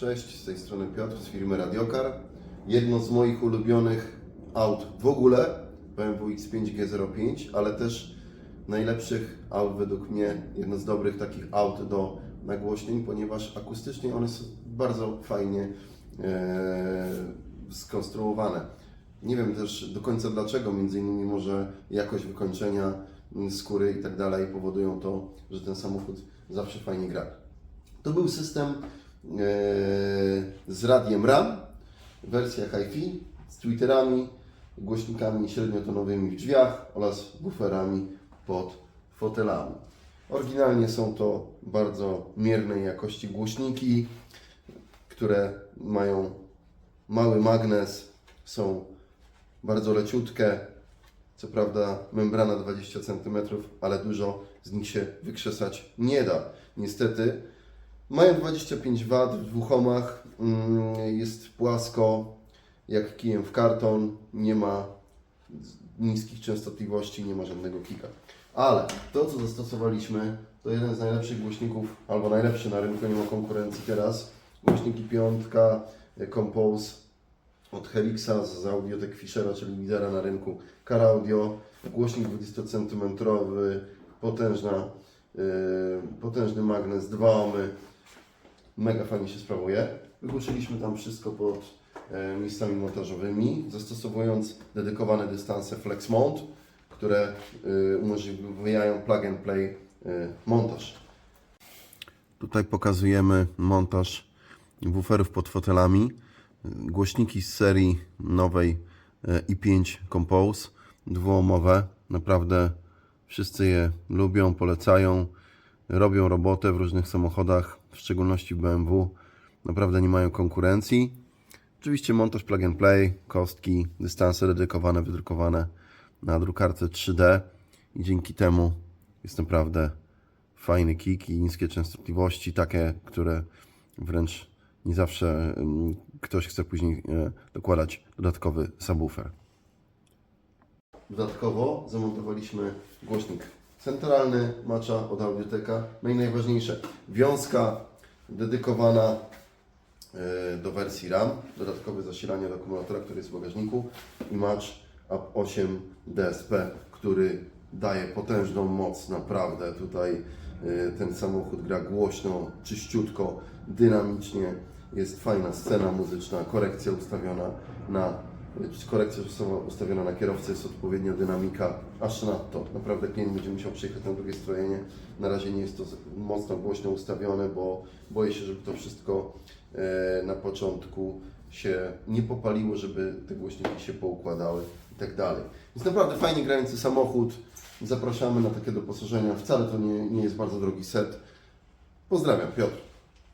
Cześć, z tej strony Piotr z firmy Radiokar. Jedno z moich ulubionych aut w ogóle, BMW X5 G05, ale też najlepszych aut według mnie, jedno z dobrych takich aut do nagłośnień, ponieważ akustycznie one są bardzo fajnie e, skonstruowane. Nie wiem też do końca dlaczego, między innymi może jakość wykończenia skóry i tak dalej powodują to, że ten samochód zawsze fajnie gra. To był system z radiem RAM, wersja HiFi z tweeterami, głośnikami średniotonowymi w drzwiach oraz buferami pod fotelami. Oryginalnie są to bardzo miernej jakości głośniki, które mają mały magnes, są bardzo leciutkie. Co prawda membrana 20 cm, ale dużo z nich się wykrzesać nie da. Niestety mają 25 W w dwóch ohmach, mm, jest płasko jak kijem w karton, nie ma niskich częstotliwości, nie ma żadnego kika. Ale to, co zastosowaliśmy, to jeden z najlepszych głośników, albo najlepszy na rynku, nie ma konkurencji teraz. Głośniki piątka, e, Compose od Helixa z Audiotek Fischera, czyli lidera na rynku Car Audio. Głośnik 20 cm, potężna, yy, potężny magnes, dwa ohmy. Mega fajnie się sprawuje. Wygłuszyliśmy tam wszystko pod e, miejscami montażowymi, zastosowując dedykowane dystanse Flex Mount, które e, umożliwiają plug and play e, montaż. Tutaj pokazujemy montaż wooferów pod fotelami. Głośniki z serii nowej e, i5 Compose, dwuomowe. Naprawdę wszyscy je lubią, polecają, robią robotę w różnych samochodach, w szczególności w BMW. Naprawdę nie mają konkurencji. Oczywiście montaż plug and play, kostki, dystanse dedykowane, wydrukowane na drukarce 3D i dzięki temu jest naprawdę fajny kick i niskie częstotliwości, takie, które wręcz nie zawsze mm, ktoś chce później e, dokładać dodatkowy subwoofer. Dodatkowo zamontowaliśmy głośnik centralny Macza od Audioteka. No i najważniejsze, wiązka dedykowana e, do wersji RAM, dodatkowe zasilanie do akumulatora, który jest w bagażniku i Match Up 8 DSP, który daje potężną moc, naprawdę tutaj e, ten samochód gra głośno, czyściutko, dynamicznie, jest fajna scena muzyczna, korekcja ustawiona na korekcja czasowa ustawiona na kierowcę, jest odpowiednia dynamika, aż nadto. Naprawdę klient będzie musiał przyjechać na drugie strojenie. Na razie nie jest to mocno głośno ustawione, bo boję się, żeby to wszystko e, na początku się nie popaliło, żeby te głośniki się poukładały i tak dalej. Jest naprawdę fajnie grający samochód. Zapraszamy na takie doposażenia. Wcale to nie, nie jest bardzo drogi set. Pozdrawiam, Piotr.